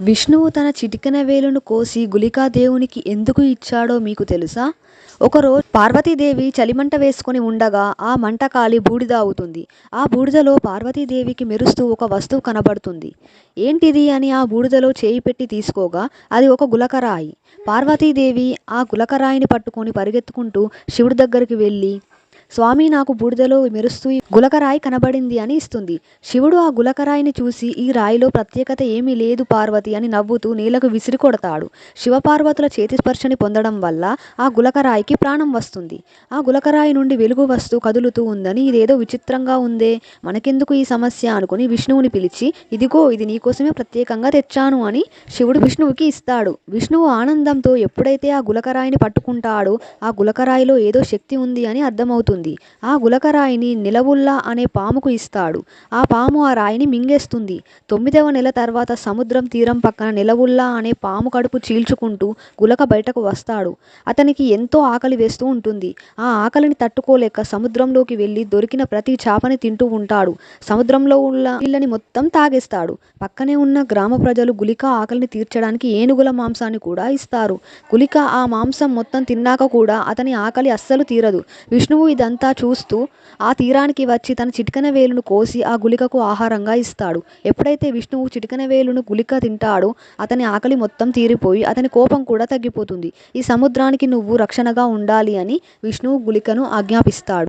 విష్ణువు తన చిటికన వేలును కోసి గుళికాదేవునికి ఎందుకు ఇచ్చాడో మీకు తెలుసా? ఒకరోజు పార్వతీదేవి చలిమంట వేసుకుని ఉండగా ఆ మంట కాలి బూడిద అవుతుంది. ఆ బూడిదలో పార్వతీదేవికి మెరుస్తూ ఒక వస్తువు కనబడుతుంది. ఏంటిది అని ఆ బూడిదలో చేయి పెట్టి తీసుకోగా అది ఒక గులకరాయి. పార్వతీదేవి ఆ గులకరాయిని పట్టుకొని పరిగెత్తుకుంటూ శివుడి దగ్గరికి వెళ్ళి స్వామి నాకు బూడిదలో మెరుస్తూ ఈ గులకరాయి కనబడింది అని ఇస్తుంది. శివుడు ఆ గులకరాయిని చూసి ఈ రాయిలో ప్రత్యేకత ఏమీ లేదు పార్వతి అని నవ్వుతూ నేలకు విసిరి కొడతాడు. శివపార్వతుల చేతి స్పర్శని పొందడం వల్ల ఆ గులకరాయికి ప్రాణం వస్తుంది. ఆ గులకరాయి నుండి వెలుగు వస్తూ కదులుతూ ఉందని ఇదేదో విచిత్రంగా ఉందే మనకెందుకు ఈ సమస్య అనుకుని విష్ణువుని పిలిచి ఇదిగో ఇది నీకోసమే ప్రత్యేకంగా తెచ్చాను అని శివుడు విష్ణువుకి ఇస్తాడు. విష్ణువు ఆనందంతో ఎప్పుడైతే ఆ గులకరాయిని పట్టుకుంటాడో ఆ గులకరాయిలో ఏదో శక్తి ఉంది అని అర్థమవుతుంది. ఆ గులకరాయిని నిలవుల్లా అనే పాముకు ఇస్తాడు. ఆ పాము ఆ రాయిని మింగేస్తుంది. తొమ్మిదవ నెల తర్వాత సముద్రం తీరం పక్కన నిలవుల్లా అనే పాము కడుపు చీల్చుకుంటూ గులక బయటకు వస్తాడు. అతనికి ఎంతో ఆకలి వేస్తూ ఉంటుంది. ఆ ఆకలిని తట్టుకోలేక సముద్రంలోకి వెళ్ళి దొరికిన ప్రతి చాపని తింటూ ఉంటాడు. సముద్రంలో ఉన్న నీళ్ళని మొత్తం తాగేస్తాడు. పక్కనే ఉన్న గ్రామ ప్రజలు గుళిక ఆకలిని తీర్చడానికి ఏనుగుల మాంసాన్ని కూడా ఇస్తారు. గుళిక ఆ మాంసం మొత్తం తిన్నాక కూడా అతని ఆకలి అస్సలు తీరదు. విష్ణువు ఇదంతా చూస్తూ ఆ తీరానికి వచ్చి తన చిటికన వేలును కోసి ఆ గుళికకు ఆహారంగా ఇస్తాడు. ఎప్పుడైతే విష్ణువు చిటికన వేలును గుళిక తింటాడో అతని ఆకలి మొత్తం తీరిపోయి అతని కోపం కూడా తగ్గిపోతుంది. ఈ సముద్రానికి నువ్వు రక్షణగా ఉండాలి అని విష్ణువు గుళికను ఆజ్ఞాపిస్తాడు.